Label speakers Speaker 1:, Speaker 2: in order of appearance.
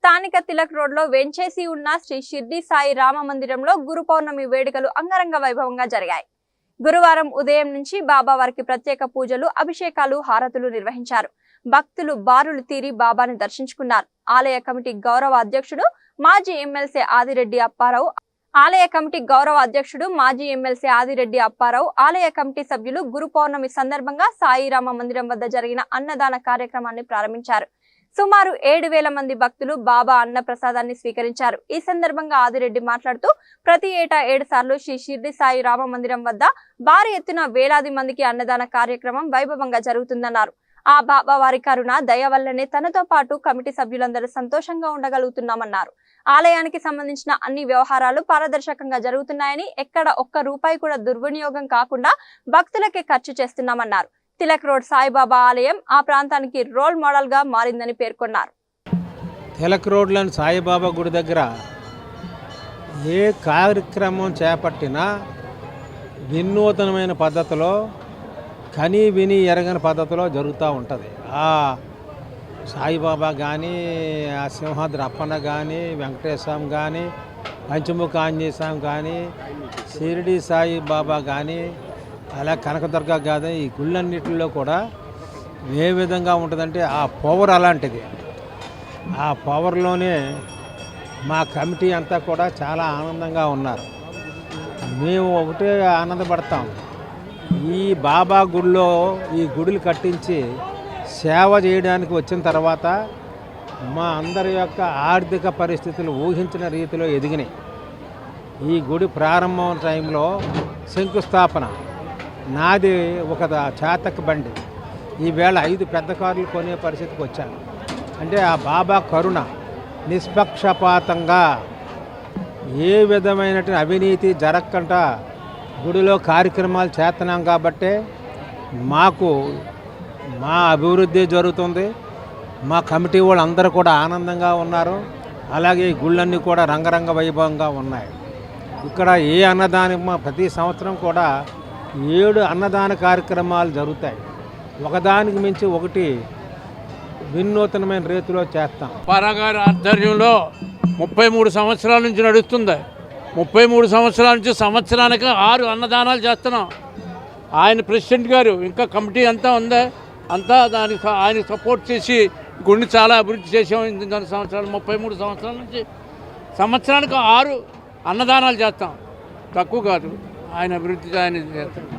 Speaker 1: స్థానిక తిలక్ రోడ్లో వెంచేసి ఉన్న శ్రీ షిర్డి సాయి రామ మందిరంలో గురు పౌర్ణమి వేడుకలు అంగరంగ వైభవంగా జరిగాయి. గురువారం ఉదయం నుంచి బాబా వారికి ప్రత్యేక పూజలు అభిషేకాలు హారతులు నిర్వహించారు. భక్తులు బారులు తీరి బాబాని దర్శించుకున్నారు. ఆలయ కమిటీ గౌరవ అధ్యక్షుడు మాజీ ఎమ్మెల్సీ ఆదిరెడ్డి అప్పారావు ఆలయ కమిటీ గౌరవ అధ్యక్షుడు మాజీ ఎమ్మెల్సీ ఆదిరెడ్డి అప్పారావు ఆలయ కమిటీ సభ్యులు గురు పౌర్ణమి సందర్భంగా సాయిరామ మందిరం వద్ద జరిగిన అన్నదాన కార్యక్రమాన్ని ప్రారంభించారు. సుమారు ఏడు వేల మంది భక్తులు బాబా అన్న ప్రసాదాన్ని స్వీకరించారు. ఈ సందర్భంగా ఆదిరెడ్డి మాట్లాడుతూ ప్రతి ఏటా ఏడు సార్లు శ్రీ షిర్డి సాయి రామ మందిరం వద్ద భారీ ఎత్తున వేలాది మందికి అన్నదాన కార్యక్రమం వైభవంగా జరుగుతుందన్నారు. ఆ బాబా వారి కరుణ దయ వల్లనే తనతో పాటు కమిటీ సభ్యులందరూ సంతోషంగా ఉండగలుగుతున్నామన్నారు. ఆలయానికి సంబంధించిన అన్ని వ్యవహారాలు పారదర్శకంగా జరుగుతున్నాయని ఎక్కడ ఒక్క రూపాయి కూడా దుర్వినియోగం కాకుండా భక్తులకే ఖర్చు చేస్తున్నామన్నారు. తిలక్ రోడ్ సాయిబాబా ఆలయం ఆ ప్రాంతానికి రోల్ మోడల్గా మారిందని పేర్కొన్నారు.
Speaker 2: తిలక్ రోడ్లోని సాయిబాబా గుడి దగ్గర ఏ కార్యక్రమం చేపట్టినా వినూతనమైన పద్ధతిలో కని విని ఎరగని పద్ధతిలో జరుగుతూ ఉంటుంది. ఆ సాయిబాబా కానీ ఆ సింహాద్రి అప్పన్న కానీ వెంకటేశ్వరం కానీ పంచముఖ ఆంజనేయ స్వామి కానీ షిరిడి సాయిబాబా కానీ అలా కనకదుర్గ కానీ ఈ గుళ్ళన్నిటిలో కూడా ఏ విధంగా ఉంటుందంటే ఆ పవర్ అలాంటిది. ఆ పవర్లోనే మా కమిటీ అంతా కూడా చాలా ఆనందంగా ఉన్నారు. మేము ఒకటే ఆనందపడతాం. ఈ బాబా గుడిలో ఈ గుడులు కట్టించి సేవ చేయడానికి వచ్చిన తర్వాత మా అందరి యొక్క ఆర్థిక పరిస్థితులు ఊహించిన రీతిలో ఎదిగినాయి. ఈ గుడి ప్రారంభం టైంలో శంకుస్థాపన. నాది ఒక చేతక బండి. ఈవేళ ఐదు పెద్ద కార్లు కొనే పరిస్థితికి వచ్చాను. అంటే ఆ బాబా కరుణ నిష్పక్షపాతంగా ఏ విధమైనటువంటి అవినీతి జరగకుండా గుడిలో కార్యక్రమాలు చేస్తున్నాం కాబట్టే మాకు మా అభివృద్ధి జరుగుతుంది. మా కమిటీ వాళ్ళు అందరూ కూడా ఆనందంగా ఉన్నారు. అలాగే ఈ గుళ్ళన్నీ కూడా రంగరంగ వైభవంగా ఉన్నాయి. ఇక్కడ ఏ అన్నదానం ప్రతి సంవత్సరం కూడా ఏడు అన్నదాన కార్యక్రమాలు జరుగుతాయి. ఒకదానికి మించి ఒకటి వినూతనమైన రీతిలో చేస్తాం.
Speaker 3: పరాగారి ఆధ్వర్యంలో ముప్పై మూడు సంవత్సరాల నుంచి నడుస్తుంది. ముప్పై మూడు సంవత్సరాల నుంచి సంవత్సరానికి ఆరు అన్నదానాలు చేస్తున్నాం. ఆయన ప్రెసిడెంట్ గారు ఇంకా కమిటీ అంతా ఉందా. అంతా దానికి ఆయన సపోర్ట్ చేసి గుండె చాలా అభివృద్ధి చేసాం ఇంత సంవత్సరాలు ముప్పై మూడు సంవత్సరాల నుంచి. సంవత్సరానికి ఆరు అన్నదానాలు చేస్తాం. తక్కువ కాదు. ఆయన అభివృద్ధిగా ఆయన చేస్తారు.